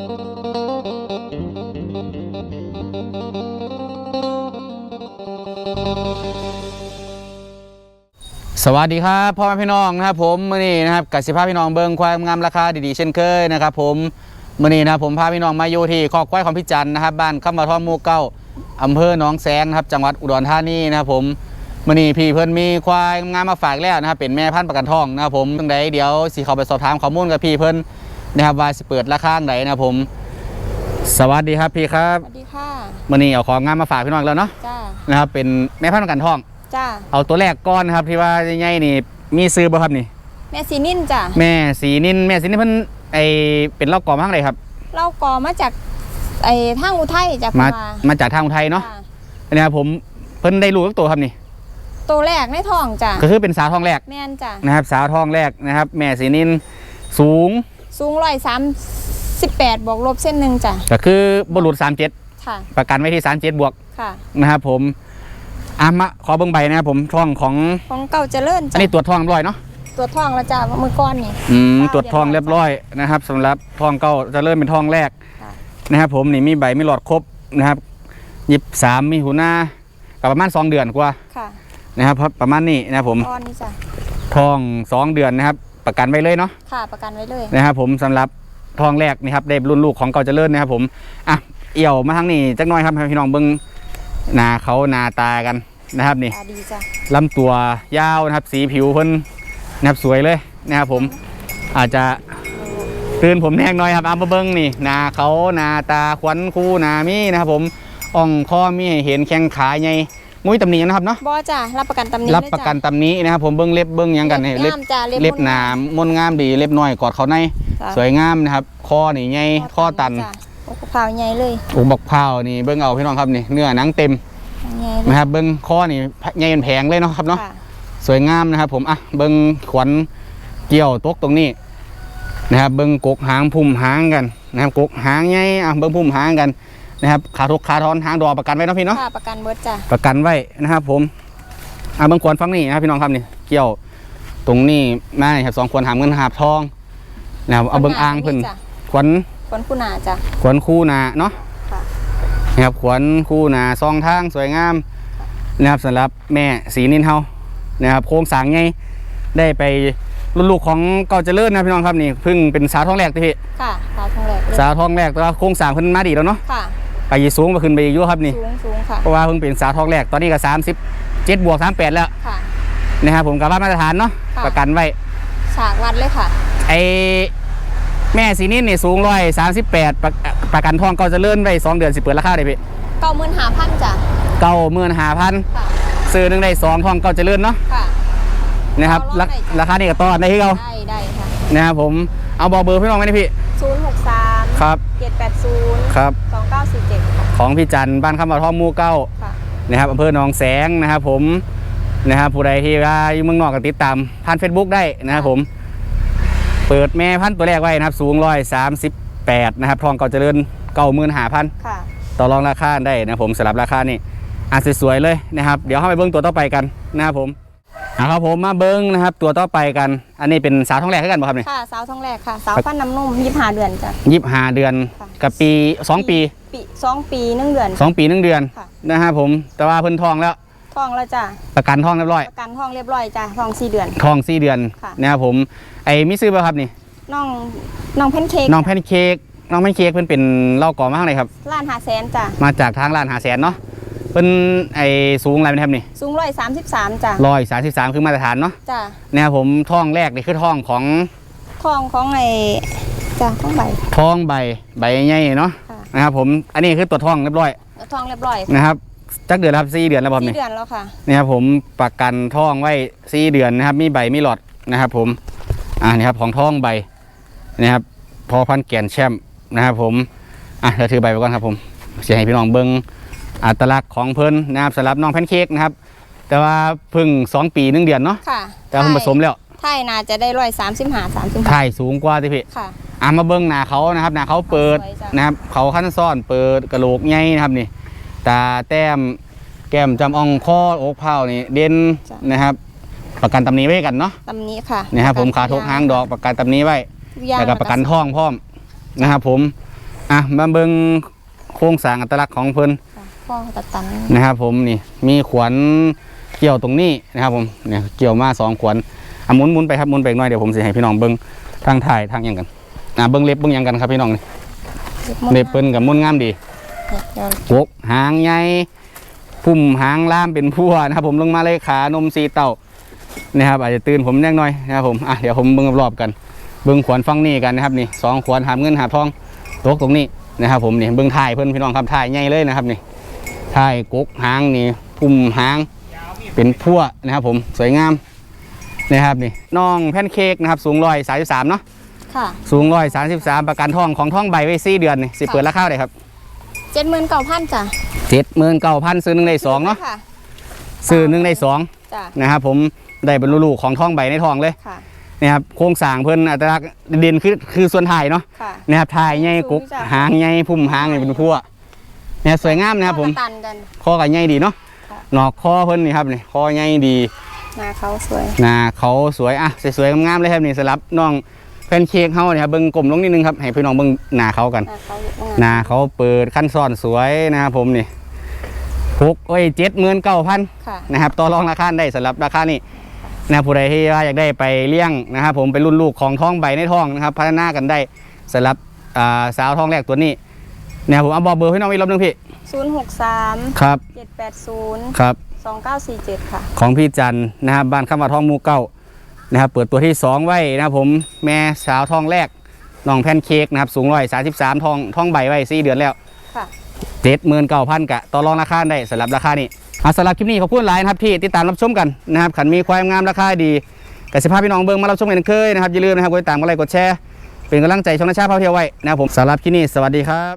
สวัสดีครับพ่อแม่พี่น้องนะครับผมมื่อนี้นะครับกับสิภาพี่น้องเบิงความงามราคาดีๆเช่นเคยนะครับผมมื่อนี้นะครับผมพาพี่น้องมาอยู่ที่คอกควายของพี่จันนะครับบ้านคำาะท่อมมูเก้าอำเภอหนองแสนครับจังหวัดอุดรธานีนะครับผมมื่อนี้พี่เพื่อนมีควายงามมาฝากแล้วนะครับเป็นแม่พันธุ์ประกันทองนะครับผมตั้งใดเดี๋ยวสีเขาไปสอบถามข้อมูลกับพี่เพื่อน นะครับว่าสิเปิดราคาไหนนะครับผม สวัสดีครับพี่ครับสวัสดีค่ะมื่อนี้เอาของงามมาฝากพี่น้องอีกแล้วเนาะจ้านะครับเป็นแม่พันธุ์ประกันทอง จ้าเอาตัวแรกก้อนนะครับที่ว่าใหญ่ๆนี่มีซื้อบ่ครับนี่ แม่สีนิ่นจ้ะแม่สีนินแม่สีนินเพิ่นไอเป็นเล่ากอมข้างไรครับเราก่อมาจากไอ้ทางอุทัยจ้ะมาคุณมาจากทางอุทัยเนาะจ้อันนี้ครับผมเพิ่นได้รู้กับตัวครับนี่ตัวแรกในท้องจ้ะก็คือเป็นสาวทองแรกแม่นจ้ะนะครับสาวทองแรกนะครับ แม่สีนินสูง สูงร้อยสามสิบแปดบวกลบเส้นหนึ่งจ้ะก็คือบรุษ37ค่ะประกันไว้ที่37บวกค่ะนะครับผมอะมาขอเบิ่งใบนะครับผมท้องของของเก่าเจริญอัจ้ะนนี้ตรวจท้องเรียบร้อยเนาะตัวท้องแล้วจ้ะเมื่อก่อนนี่ อืมค่ะตรวจท้องเรียบร้อยนะครับสำหรับท้องเก้าจะเริ่มเป็นท้องแรกค่ะ นะครับผมนี่มีใบมีหลอดครบนะครับยิบสามมีหูหน้ากับประมาณสองเดือนกว่าค่ะนะครับเพราะประมาณนี้นะครับผม ก้อนนี่จ้ะทองสองเดือนนะครับ ประกันไว้เลยเนาะค่ะประกันไว้เลยนะครับผมสำหรับทองแรกนะครับได้รุ่นลูกของเก่าเจริญนะครับผมอะเอี่ยวมาทางนี้จักหน้อยครับให้พี่น้องเบิ้งหน้าเขาหน้าตากันนะครับนี่ตาดีจ้ะลำตัวยาวนะครับสีผิวเพิ่นนะครับสวยเลยนะครับผมอาจจะตื่นผมแห้งหน่อยครับเอามาเบิ้งนี่หน้าเขาหน้าตาขวัญคู่หน้ามีนะครับผมอ่องคอมีให้เห็นแข้งขาใหญ่ งุ้ยตำหนินะครับเนาะบอจ้ะรับประกันตำหนิรับประกันตำหนี้นะครับผมเบิ้งเล็บเบิ้งหยังกันนี่เล็เล็บบจ้ะเล็บ เล็บหนามมนงามดีเล็บน้อยกอดเขาในจ้ะ สวยงามนะครับคอนี่ใหญ่ข้อตันจ้ะโอ้โหเผาใหญ่เลยอกบักพร้าวนี่เบิ้งเอาพี่น้องครับนี่เนื้อหนังเต็มใหญ่เลยนะครับเบิ้งคอนี่ใหญ่เป็นแผงเลยเนาะครับเนาะ ค่ะสวยงามนะครับผมอะเบิ้งขวัญเกี่ยวตกตรงนี้นะครับเบิ้งกกหางพุ่มหางกันนะครับกกหางใหญ่อะเบิ้งพุ่มหางกัน นะครับขาทุกขาทอนหางดอกประกันไว้เนาะพี่เนาะค่ะประกันเบิดจ้ะประกันไว้นะครับผมอะเบิ้งขวัญฟังนี่นะครับพี่น้องครับนี่เกี่ยวตรงนี้มานี่ครับสองขวัญหามเงินหาบทองนะครับเอาเบิ้งอ่างเพิ่นจ้ะขวัญขวัญคุณาจ้ะขวัญคู่นาเนาะค่ะนะครับขวัญคู่นาซองทางสวยงามนะครับสำหรับแม่สีนินเฮานะครับโครงสร้างไงได้ไปรุ่นลูกของเก่าเจริญนะพี่น้องครับนี่เพิ่งเป็นสาวท้องแรกที่พี่ค่ะสาวทองแรกเลยสาวท้องแรกแต่ว่าโครงสร้างเพิ่นมาดีแล้วเนาะค่ะ ไปยีสูงมาขึ้นไปอีกอยู่ครับนี่ สูงสูงค่ะ เพราะว่าเพิ่งเป็นสาวท้องแรก ตอนนี้ก็37บวก38แล้วค่ะ นะครับผมกับว่ามาตรฐานเนาะค่ะ ประกันไว้ ฉากวัดเลยค่ะ ไอแม่สีนินนี่สูงร้อยสามสิบแปดประกันทองเก่าเจริญไว้สองเดือนสิเปิดราคาได้พี่เก้าหมื่นหาพันจ้ะ เก้าหมื่นห้าพันค่ะ ซื้อหนึ่งได้สองทองเก่าเจริญเนาะค่ะ นะครับเอาลดราได้จ้ะราคานี่ก็ต่อได้ที่เราได้ได้ค่ะนะครับผมเอาบอกเบอร์พี่น้องไว้นะพี่ศูนย์หกสามครับเจ็ดแปดศูนย์ ครับสองเก้าสี่เจ็ดของพี่จันทร์บ้านคำว่าทองหมู่เก้าค่ะนะครับอำเภอหนองแสงนะครับผมนะครับผู้ใดที่ว่าอยู่เมืองนอกก็ติดตามผ่านเฟซบุ๊กได้นะครับผม เปิดแม่พันธุ์ตัวแรกไว้นะครับ สูงร้อยสามสิบแปดนะครับทองเก่าเจริญเก้าหมื่นห้าพันค่ะต่อรองราคาได้นะครับผมสำหรับราคานี่อะสวยๆเลยนะครับ เดี๋ยวเข้าไปเบิ้งตัวต่อไปกันนะครับผม อะครับผมมาเบิ้งนะครับ ตัวต่อไปกัน อันนี้เป็นสาวท้องแรกให้กันบ่ครับนี่ค่ะ สาวทองแรกค่ะ สาวฟันน้ำนมยี่สิบห้าเดือนจ้ะ ยี่สิบห้าเดือนค่ะ กับปีสองปีปีสองปีหนึ่งเดือน สองปีหนึ่งเดือนค่ะ นะครับผมแต่ว่าเพิ่นทองแล้วท้องแล้วจ้ะประกันทองเรียบร้อยประกันท้องเรียบร้อยจ้ะท้องสี่เดือน ทองสี่เดือนค่ะ นะครับผมไอ้มิซื้อป่ะครับนี่น้องน้องแพนเค้กน้องแพนเค้กน้องแพนเค้กเพิ่นเป็นเล่าก่อมาข้างไหนครับล้านหาแสนจ้ะมาจากทางร้านหาแสนเนาะ เพิ่นไอ้สูงอะไรเป็นครับนี่สูงร้อยสามสิบสามจ้ะร้อยสามสิบสามคือมาตรฐานเนาะจ้ะนะครับผมทองแรกนี่คือทองของท้องของไอ้จ้ะท้องใบทองใบใบใหญ่เนาะค่ะนะครับผมอันนี้คือตัวจทองเรียบร้อยท้องเรียบร้อยนะครับจักเดือนแล้วครับสี่เดือนแล้วผมสี่นี่เดือนแล้วค่ะนะครับผมประกันทองไว้สี่เดือนนะครับ มีใบมีหลอดนะครับผมอ่านี่ครับของทองใบนะครับพอพันแก่นแชมป์นะครับผมอะเราถือใบไปก่อนครับผมจะให้พี่น้องเบิ้ง อัตลักษณ์ของเพิ่นนะครับสำหรับน้องแพนเค้กนะครับ แต่ว่าเพิ่งสองปีหนึ่งเดือนเนาะค่ะแต่ว่าเพิ่งผสมแล้วไทยน่าจะได้ร้อยสามสิบห้าสามสิบห้าถ่ายสูงกว่าที่พี่ค่ะอะมาเบิ้งหน้าเขานะครับหน้าเขาเปิดสวยจ้ะนะครับ เขาขั้นซ่อนเปิดกระโหลกใหญ่นะครับนี่ตาแต้มแก้มจำอ่องคออกเผานี่เด่นจ้ะนะครับ ประกันตำหนี้ไว้กันเนาะตำนี้ค่ะนี่ครับผมขาทกหางดอกประกันตำหนี้ไว้ทุอย่างแล้วก็ประกันท่องพร้อมนะครับผมอะมาเบิ้งโครงสร้างอัตลักษณ์ของเพิ่น ค่ะข้อตัดตันนะครับ ผมนี่มีขวนเกี่ยวตรงนี้นะครับ ผมเนี่ยเกี่ยวมาสองขวนอะหมุนหมุนไปครับหมุนไปอีกหน่อยเดี๋ยวผมสิให้พี่น้องเบิ้งทางถ่ายทางหยังกันอะเบิ้งเล็บเบิ้งหยังกันครับพี่น้องนี่เล็บเปิ้นกับมุนงามดีเดี๋ยวกกหางใหญ่พุ่มหางล่ามเป็นพัวนะครับ ผมลงมาเลยขานมสีเต่านะครับอาจจะตื่นผมแน่น้อยนะครับผมอะเดี๋ยวผมเบิ้งรอบๆกันเบิ้งขวานฟังนี่กันนะครับนี่สองขวานหามเงินหาทองตกตรงนี้นะครับผมนี่เบิ้งถ่ายเพิ่นพี่น้องครับถ่ายใหญ่เลยนะครับนี่ ถ่ายกกหางนี่พุ่มหางเป็นพัวนะครับผมสวยงามนะครับนี่น้องแพนเค้กนะครับสูงร้อยสามสิบสามเนาะค่ะสูงร้อยสามสิบสามประกันทองของท่องใบไว้สี่เดือนนี่สิเปิดราคาเลยครับเจ็ดหมื่นเก้าพันจ้ะเจ็ดหมื่นเก้าพันซื้อหนึ่งในสองเนาะค่ะซื้อหนึ่งในสองจ้ะนะครับผมได้บรรลุลูกของท่องใบในทองเลยค่ะนะครับโครงสร้างเพิ่นอัตลักษณ์เด่นคือคือส่วนถ่ายเนาะค่ะนะครับถ่ายใหญ่กุกสูงจ้ะหางใหญ่พุ่มหางนี่เป็นพัว เนี่ยสวยงามนะครับผมข้อตันกัน คอกับใหญ่ดีเนาะค่ะ หนอกคอเพิ่นนี่ครับนี่คอใหญ่ดีหน้าเขาสวย หน้าเขาสวยอะสวยๆงามๆเลยครับนี่สลับน้องแพนเค้กเฮาเนี่ยครับเบิ่งกลมลงนิดนึงครับให้พี่น้องเบิ่งหน้าเขากันหน้าเขาอยู่หน้าเขาเปิดขั้นซ่อนสวยนะครับผมนี่หกโอ้ยเจ็ดหมื่นเก้าพัน ค่ะ นะครับต่อรองราคาได้สำหรับราคานี้นะครับผู้ใดที่ว่าอยากได้ไปเลี้ยงนะครับผมเป็นรุ่นลูกของท้องใบในท้องนะครับ พัฒนากันได้สำหรับอ่าสาวท้องแรกตัวนี้ นะครับผมเอาบอกเบอร์ให้น้องอีกรอบหนึงพี่ศูนย์หกสามครับเจ็ดแปดศูนย์ครับสองเก้าสี่เจ็ดค่ะ ของพี่จันทร์นะครับบ้านข้ามว่าท้องหมูเก้านะครับเปิดตัวที่ 2 ไว้นะครับผมแม่สาวท้องแรกน้องแพนเค้กนะครับสูงร้อยสาสิบสามทองท้องใบไว้สี่เดือนแล้วค่ะเจ็ดหมื่นเก้าพันกะต่อรองราคาได้สำหรับราคานี้เอาสำหรับคลิปนี้ขอบคุณหลายนะครับที่ติดตามรับชมกันนะครับขันมีความงามราคาดีกสิภาพพี่น้องเบิ้งมารับชมกันเคยนะครับอย่าลืมนะครับกดติดตามกดไลค์กดแชร์เป็นกำลังใจช่องนาชาพาเที่ยวไว้นะครับผมสำหรับคลิปนี้สวัสดีครับ